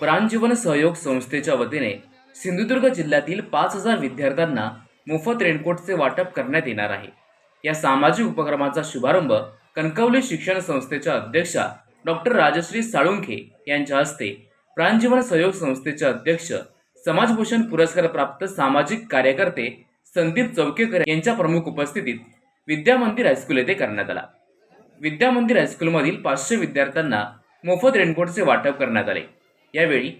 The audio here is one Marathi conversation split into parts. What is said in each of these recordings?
प्राणजीवन सहयोग संस्थेच्या वतीने सिंधुदुर्ग जिल्ह्यातील पाच हजार विद्यार्थ्यांना मोफत रेनकोटचे वाटप करण्यात येणार आहे. या सामाजिक उपक्रमाचा शुभारंभ कणकवली शिक्षण संस्थेच्या अध्यक्षा डॉक्टर राजश्री साळुंखे यांच्या हस्ते प्राणजीवन सहयोग संस्थेचे अध्यक्ष समाजभूषण पुरस्कार प्राप्त सामाजिक कार्यकर्ते संदीप चौकेकर यांच्या प्रमुख उपस्थितीत विद्या मंदिर हायस्कूल येथे करण्यात आला. विद्या मंदिर हायस्कूलमधील पाचशे विद्यार्थ्यांना मोफत रेनकोटचे वाटप करण्यात आले. यावेळी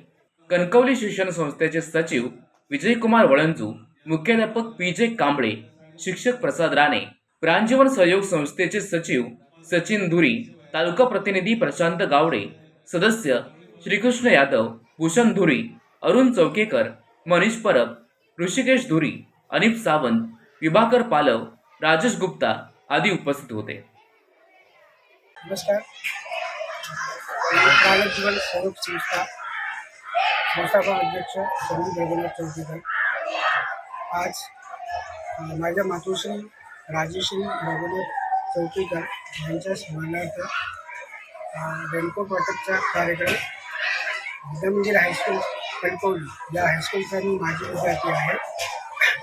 कणकवली शिक्षण संस्थेचे सचिव विजयकुमार वळंजू मुख्याध्यापक पी जे कांबळे शिक्षक प्रसाद राणे प्रांजीवन सहयोग संस्थेचे सचिव सचिन धुरी तालुका प्रतिनिधी प्रशांत गावडे सदस्य श्रीकृष्ण यादव भूषण धुरी अरुण चौकेकर मनीष परब ऋषिकेश धुरी अनिप सावंत विभाकर पालव राजेश गुप्ता आदी उपस्थित होते. नमस्कार. प्राणक जीवन स्वरूप संस्था संस्थापक अध्यक्ष संदीप रघुनाथ चौकीकर आज माझ्या मातोश्री राजेश्री रघुनाथ चौकीकर यांच्या स्मरणार्थ अ, रेनकोट वाटपचा कार्यक्रम विद्यामंदिर हायस्कूल कणकवली या हायस्कूलचा मी माझी विद्यार्थी आहे.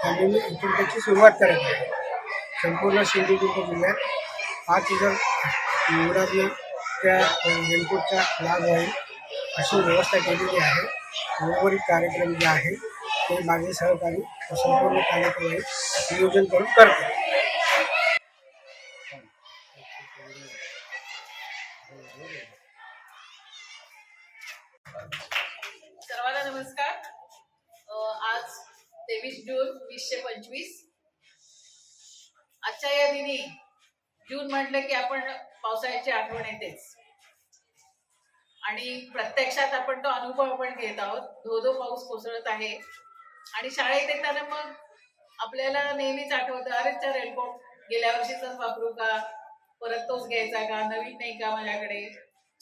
आणि मी इथून त्याची सुरुवात करत आहे. संपूर्ण सिंधुदुर्ग जिल्ह्यात पाच हजार मुलांना त्या रेनकोटचा लाभ होईल अशी व्यवस्था केलेली आहे. उर्वरित कार्यक्रम जे आहे ते माझे सहकारी संपूर्ण कार्यक्रम नियोजन करून करतो सर्वांना नमस्कार. आज तेवीस जून वीसशे पंचवीस. आजच्या या दिनी जून म्हटलं की आपण पावसाळ्याची आठवण येतेच. आणि प्रत्यक्षात आपण तो अनुभव आपण घेत आहोत. धो धो पाऊस कोसळत आहे. आणि शाळेत येताना मग आपल्याला नेहमीच आठवतं अरे त्या रेनकोट गेल्या वर्षीचाच वापरू का? परत तोच घ्यायचा का? नवीन नाही का माझ्याकडे?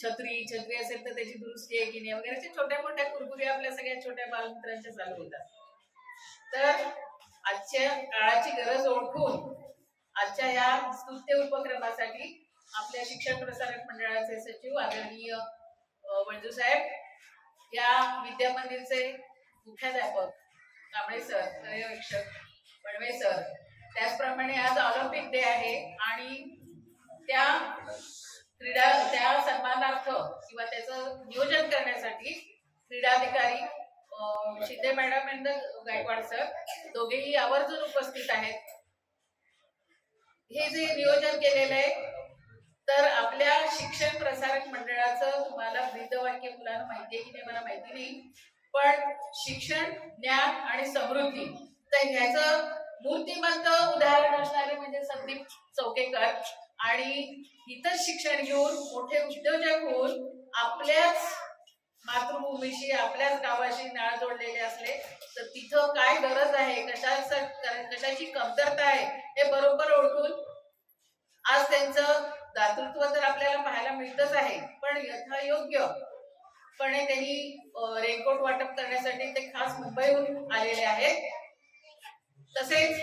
छत्री छत्री असेल तर त्याची दुरुस्ती आहे की नाही? वगैरे असे छोट्या मोठ्या कुरकुरी आपल्या सगळ्या छोट्या बालमित्रांच्या चालू होतात. तर आजच्या काळाची गरज ओळखून आजच्या या स्तुत्य उपक्रमासाठी आपल्या शिक्षण प्रसारक मंडळाचे सचिव आदरणीय मंजू साहेब या विद्यामंदिरचे मुख्याध्यापक कांबळे सर पर्यवेक्षक पणवे सर. त्याचप्रमाणे आज ऑलिम्पिक डे आहे आणि त्या क्रीडा त्या सन्मानार्थ किंवा त्याचं नियोजन करण्यासाठी क्रीडाधिकारी Shinde madam and Gaikwad sir दोघेही आवर्जून उपस्थित आहेत. हे जे नियोजन केलेलं आहे तर आपल्या शिक्षण प्रसारक मंडळाचं तुम्हाला ब्रीदवाक्य मुलांना माहिती आहे की नाही मला माहिती नाही. पण शिक्षण ज्ञान आणि समृद्धी. तर ह्याचं मूर्तिमंत उदाहरण असणारे म्हणजे संदीप चौकेकर. आणि इथंच शिक्षण घेऊन मोठे उद्योजक होऊन आपल्याच मातृभूमीशी आपल्याच गावाशी नाळ जोडलेले असले तर तिथं काय गरज आहे? कशा कशाची कमतरता आहे? हे बरोबर ओळखून आज त्यांचं दातृत्व तर आपल्याला पाहायला मिळतच आहे पण यथायोग्य पणे त्यांनी रेनकोट वाटप करण्यासाठी ते खास मुंबईहून आलेले आहेत. तसेच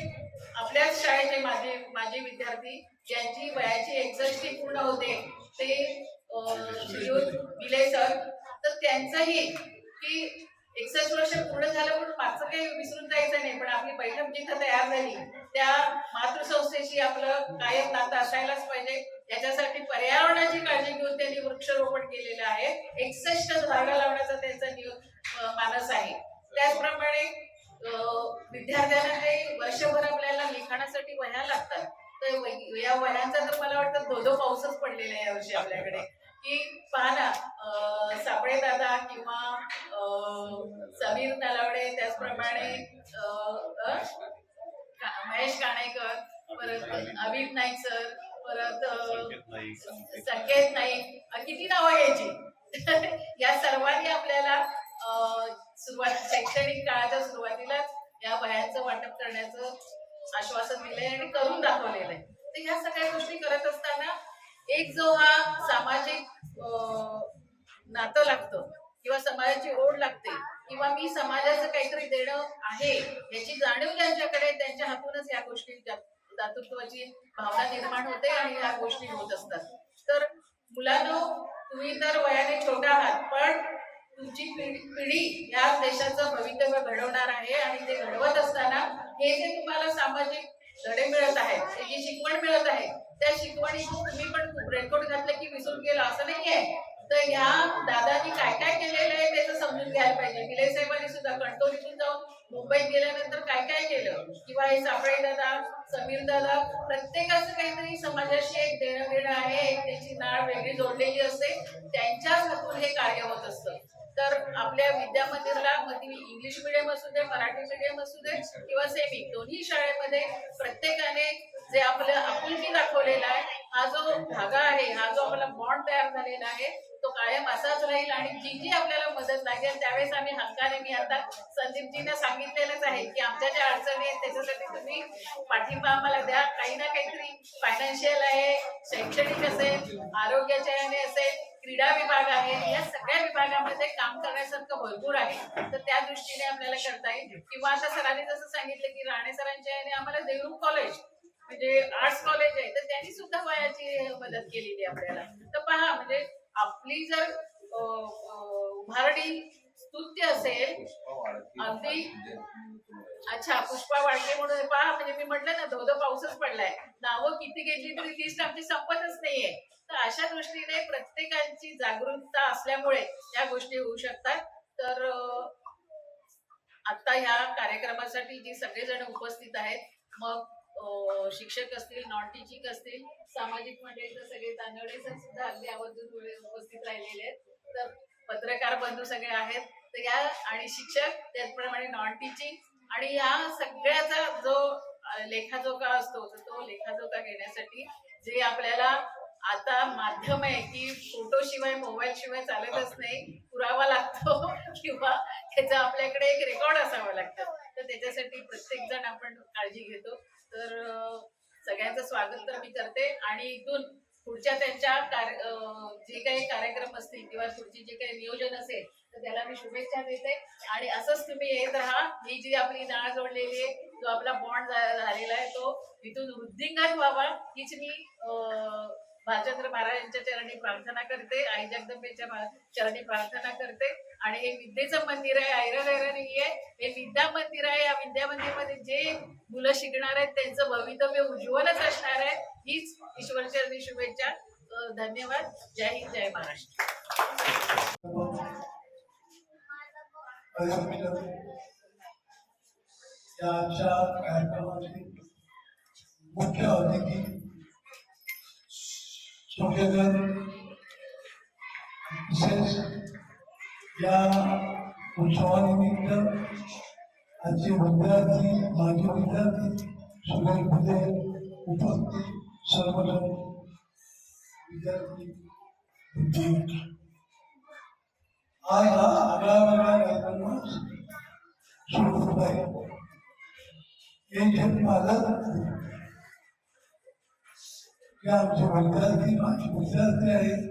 आपल्याच शाळेचे माझे माझे विद्यार्थी ज्यांची वयाची एकसष्टी पूर्ण होते ते अं, विले सर तर त्यांचंही की एकसष्ट वर्ष पूर्ण झालं पण मागचं काही विसरून जायचं नाही पण आपली बैठक जिथं तयार झाली त्या मातृसंस्थेशी आपलं कायम नातं असायलाच पाहिजे. याच्यासाठी पर्यावरणाची काळजी घेऊन त्यांनी वृक्षरोपण केलेलं आहे. एकसष्ट झाडं लावण्याचा त्यांचा नियो- मानस आहे. त्याचप्रमाणे विद्यार्थ्यांना ते वर्षभर आपल्याला लिखाणासाठी वह्या लागतात. तर या वह्यांचा तर मला वाटतं धोधो पाऊसच पडलेला आहे यावर्षी आपल्याकडे. की पाना सापळे दादा किंवा समीर नलावडे त्याचप्रमाणे महेश काणेकर परत अमित नाईक सर परत संकेत नाईक अं, किती नावं घ्यायची? या सर्वांनी आपल्याला सुरुवात शैक्षणिक काळाच्या सुरुवातीलाच या वह्यांचं वाटप करण्याचं आश्वासन दिलंय आणि करून दाखवलेलं आहे तर ह्या सगळ्या गोष्टी करत असताना एक जो हा सामाजिक नातं लागतं किंवा समाजाची ओढ लागते किंवा मी समाजाचं काहीतरी देणं आहे याची जाणीव ज्यांच्याकडे त्यांच्या हातूनच या गोष्टी दातृत्वाची भावना निर्माण होते आणि या गोष्टी होत असतात. तर मुलांनो तुम्ही तर वयाने छोटा आहात पण तुमची पिढी पिढी या देशाचं भवितव्य घडवणार आहे आणि ते घडवत असताना हे जे तुम्हाला सामाजिक धडे मिळत आहेत जी शिकवण मिळत आहे त्या शिकवणीतून तुम्ही पण रेनकोट घातलं की विसरून गेला असं नाहीये. तर ह्या दादानी काय काय केलेलं आहे त्याचं समजून घ्यायला पाहिजे. पिले साहेबांनी सुद्धा कणकवलीतून जाऊन मुंबईत गेल्यानंतर काय काय केलं? किंवा हे सापळे दादा समीर दादा प्रत्येकाचं काहीतरी समाजाशी एक देणं घेणं आहे एक त्याची नाळ वेगळी जोडलेली असते त्यांच्याच हातून हे कार्य होत असतं. तर आपल्या विद्या मंदिरला मग ती इंग्लिश मिडियम असू दे मराठी मिडियम असू दे किंवा सेमी दोन्ही शाळेमध्ये प्रत्येकाने जे आपलं आपुलकी दाखवलेलं आहे हा जो धागा आहे हा जो आपला बॉन्ड तयार झालेला आहे तो कायम असाच राहील आणि जी जी आपल्याला मदत लागेल त्यावेळेस आम्ही हक्काने मी आता संदीपजींना सांगितलेलंच आहे की आमच्या ज्या अडचणी आहेत त्याच्यासाठी तुम्ही पाठिंबा आम्हाला द्या. काही ना काहीतरी फायनान्शियल आहे शैक्षणिक असेल आरोग्याच्या याने असेल क्रीडा विभाग आहे या सगळ्या विभागामध्ये काम करण्यासारखं भरपूर आहे. तर त्या दृष्टीने आपल्याला करता येईल. किंवा आता सरांनी जसं सांगितलं की राणे सरांच्या याने आम्हाला देवरूप कॉलेज म्हणजे आर्ट्स कॉलेज आहे तर त्यांनी सुद्धा वयाची मदत केलेली आपल्याला. तर पहा म्हणजे आपली जर उभारणी स्तुत्य असेल अगदी अच्छा पुष्पा वाळके म्हणून पहा म्हणजे मी म्हटलं ना धोधो पाऊसच पडलाय. नावं किती घेतली तरी लिस्ट आमची संपतच नाहीये. तर अशा दृष्टीने प्रत्येकांची जागरूकता असल्यामुळे या गोष्टी होऊ शकतात. तर आता ह्या कार्यक्रमासाठी जी सगळेजण उपस्थित आहेत मग शिक्षक असतील नॉन टीचिंग असतील सामाजिक मंडळीचे सगळे तांदळे सर सुद्धा अगदी आवर्जून उपस्थित राहिलेले आहेत. तर पत्रकार बंधू सगळे आहेत. तर या आणि शिक्षक त्याचप्रमाणे नॉन टीचिंग आणि या सगळ्याचा जो लेखाजोखा असतो तो लेखाजोखा घेण्यासाठी जे आपल्याला आता माध्यम आहे की फोटो शिवाय मोबाईल शिवाय चालतच नाही पुरावा लागतो किंवा त्याचा आपल्याकडे एक रेकॉर्ड असावं लागतं. तर त्याच्यासाठी प्रत्येक जण आपण काळजी घेतो. तर सगळ्यांचं स्वागत तर मी करते. आणि इथून पुढच्या त्यांच्या कार्य जे काही कार्यक्रम असतील किंवा पुढची जे काही नियोजन असेल तर त्याला मी शुभेच्छा देते. आणि असंच तुम्ही येत राहा. ही जी आपली नाळ जोडलेली आहे जो आपला बॉन्ड झालेला आहे तो इथून वृद्धिंगात व्हावा. हीच मी भालचंद्र महाराजांच्या चरणी प्रार्थना करते. आई जगदंबेच्या चरणी प्रार्थना करते. आणि हे विद्येचं मंदिर आहे ऐरगैर नाहीये हे विद्या मंदिर आहे या विद्या मंदिरमध्ये जे मुलं शिकणार आहेत त्यांचं भवितव्य उज्ज्वलच असणार आहे. हीच ईश्वरचरणी शुभेच्छा. धन्यवाद. जय हिंद जय महाराष्ट्र. कार्यक्रमाचे मुख्य अतिथी संशोधन विशेष या उत्सवानिमित्त आजचे विद्यार्थी माजी विद्यार्थी सुरेशमध्ये उपस्थित सर्वजण विद्यार्थी विद्यार्थी आज हा आगळा वेगळा कार्यक्रम सुरू होत आहे हे जे पालक जे आमचे विद्यार्थी माझे विद्यार्थी आहेत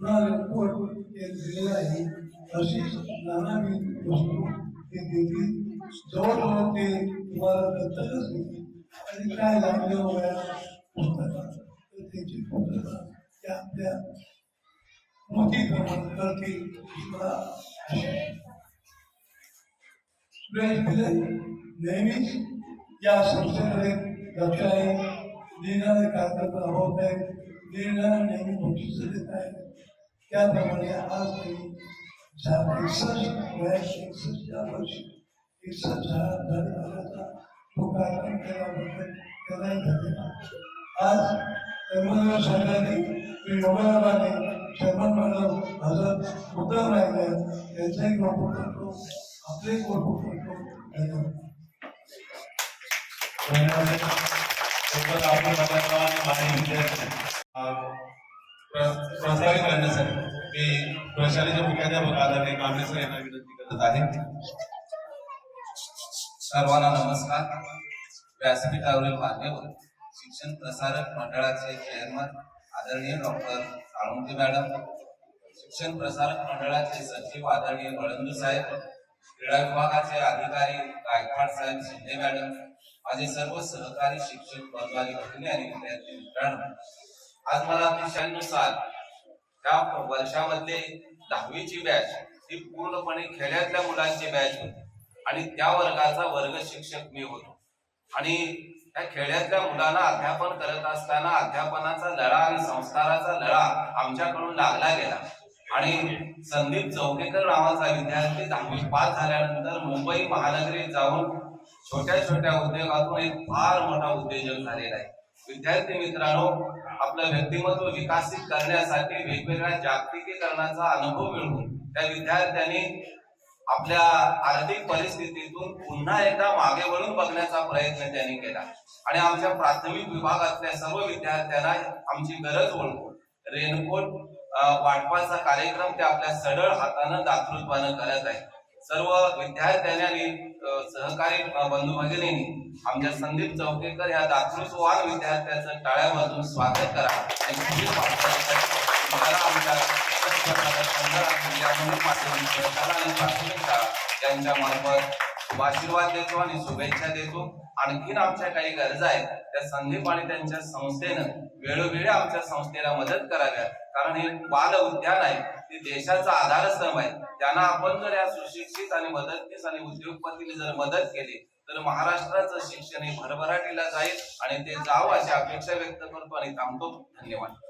पुन्हा रेनकोट हे दिलेलं आहे. अशीच नानाविध वस्तू ते देतील. जवळजवळ ते तुम्हाला दत्तकच देतील. आणि काय लागलं वगैरे पुस्तकात तर त्याची पुस्तकं त्या आपल्या मोठी क्रमांक करतील. मला सुरेश भिले नेहमीच या संस्थेकडे लक्ष आहे. निर्णय कार्यक्रम राबवत आहेत. निर्णय नेहमी बक्षिस देत आहेत. त्याप्रमाणे आज त्यांनी झा- एकसष्ट वयाच्या एकसष्टच्या वर्षी एकसष्ट झा- झाले. केल्याबद्दल त्यांनाही धन्यवाद आज कर्मदेव साहेबांनी मी योगायोगाने शर्मन मॅडम हजर उतरव राहिले त्यांचाही कौतुक करतो आपले कौतुक करतो धन्यवाद. आपण प्रस्तावित करण्यासाठी. मी प्रशालेच्या मुख्याध्यापक आदरणीय कांबळे सर यांना विनंती करत आहे. सर्वांना नमस्कार. व्यासपीठावरील मान्यवर शिक्षण प्रसारक मंडळाचे चेअरमन आदरणीय डॉक्टर साळुंके मॅडम शिक्षण प्रसारक मंडळाचे सचिव आदरणीय वळंदू साहेब क्रीडा विभागाचे अधिकारी गायकवाड साहेब शिंदे मॅडम माझे सर्व सहकारी शिक्षक वर्गाली भगिनी आणि विद्यार्थी मित्रांनो आज मला अतिशयानुसार त्या वर्षामध्ये दहावीची बॅच ही पूर्णपणे खेड्यातल्या मुलांची बॅच होती. आणि त्या वर्गाचा वर्ग शिक्षक मी होतो. आणि त्या खेड्यातल्या मुलांना अध्यापन करत असताना अध्यापनाचा लढा आणि संस्काराचा लढा आमच्याकडून लागला गेला. आणि संदीप चौकेकर नावाचा विद्यार्थी दहावी पास झाल्यानंतर मुंबई महानगरीत जाऊन छोट्या छोट्या उद्योगातून एक फार मोठा उद्योजक झालेला आहे. विद्यार्थी मित्रांनो आपलं व्यक्तिमत्व विकसित करण्यासाठी वेगवेगळ्या जागतिकीकरणाचा अनुभव मिळवून त्या विद्यार्थ्यांनी आपल्या आर्थिक परिस्थितीतून पुन्हा एकदा मागे वळून बघण्याचा प्रयत्न त्यांनी केला. आणि आमच्या प्राथमिक विभागातल्या सर्व विद्यार्थ्यांना आमची गरज ओळखून रेनकोट वाटपाचा कार्यक्रम ते आपल्या सडळ हातानं दातृत्वानं करत आहे सर्व विद्यार्थ्यांनी आणि सहकारी अं, बंधू भगिनींनी आमच्या संदीप चौकेकर या दातृत्ववान विद्यार्थ्याचं टाळ्या वाजून स्वागत करा. त्यांच्या यांच्या मार्फत आशीर्वाद देतो आणि शुभेच्छा देतो. आणखीन आमच्या काही गरजा आहेत त्या संदीप आणि त्यांच्या संस्थेनं वेळोवेळी आमच्या संस्थेला मदत कराव्या कारण हे बाल उद्यान आहे. ती देशाचा आधारस्तंभ आहे. त्यांना आपण जर या सुशिक्षित आणि मदतनीस आणि उद्योगपतीने जर मदत केली तर महाराष्ट्राचं शिक्षण हे भरभराटीला जाईल आणि ते जावं अशी अपेक्षा व्यक्त करतो आणि थांबतो. धन्यवाद.